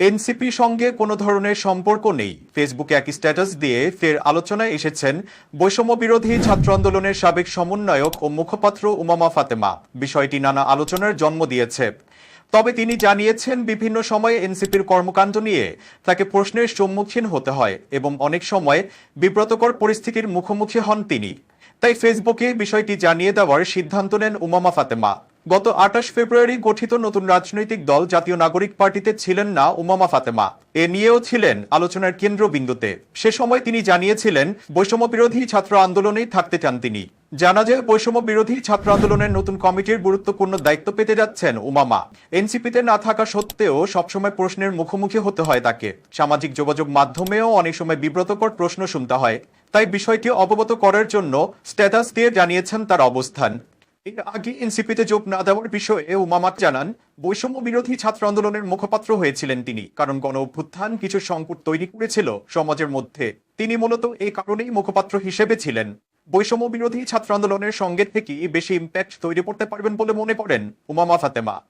NCP সঙ্গে কোনো ধরনের সম্পর্ক নেই। ফেসবুকে এক স্ট্যাটাস দিয়ে ফের আলোচনায় এসেছেন বৈষম্য বিরোধী ছাত্র আন্দোলনের সাবেক সমন্বয়ক ও মুখপাত্র উমামা ফাতেমা। বিষয়টি নানা আলোচনার জন্ম দিয়েছে। তবে তিনি জানিয়েছেন, বিভিন্ন সময়ে এনসিপির কর্মকাণ্ড নিয়ে তাকে প্রশ্নের সম্মুখীন হতে হয় এবং অনেক সময় বিব্রতকর পরিস্থিতির মুখোমুখি হন তিনি। তাই ফেসবুকে বিষয়টি জানিয়ে দেওয়ার সিদ্ধান্ত নেন উমামা ফাতেমা। গত আঠাশ ফেব্রুয়ারি গঠিত নতুন রাজনৈতিক দল জাতীয় নাগরিক পার্টিতে ছিলেন না উমামা ফাতেমা। এ নিয়েও ছিলেন আলোচনার কেন্দ্রবিন্দুতে। সে সময় তিনি জানিয়েছিলেন বৈষম্য বিরোধী ছাত্র আন্দোলনেই থাকতে চান তিনি। জানা যায় বৈষম্য বিরোধী ছাত্র আন্দোলনের নতুন কমিটির গুরুত্বপূর্ণ দায়িত্ব পেতে যাচ্ছেন উমামা। এনসিপিতে না থাকা সত্ত্বেও সবসময় প্রশ্নের মুখোমুখি হতে হয় তাকে। সামাজিক যোগাযোগ মাধ্যমেও অনেক সময় বিব্রতকর প্রশ্ন শুনতে হয়। তাই বিষয়টি অবগত করার জন্য স্ট্যাটাস দিয়ে জানিয়েছেন তার অবস্থান। এর আগে এনসিপিতে যোগ না দেওয়ার বিষয়ে উমামাত জানান, বৈষম্য বিরোধী ছাত্র আন্দোলনের মুখপাত্র হয়েছিলেন তিনি। কারণ গণ অভ্যুত্থান কিছু সংকট তৈরি করেছিল সমাজের মধ্যে। তিনি মূলত এই কারণেই মুখপাত্র হিসেবে ছিলেন। বৈষম্য বিরোধী ছাত্র আন্দোলনের সঙ্গে থেকে বেশি ইম্প্যাক্ট তৈরি করতে পারবেন বলে মনে করেন উমামা ফাতেমা।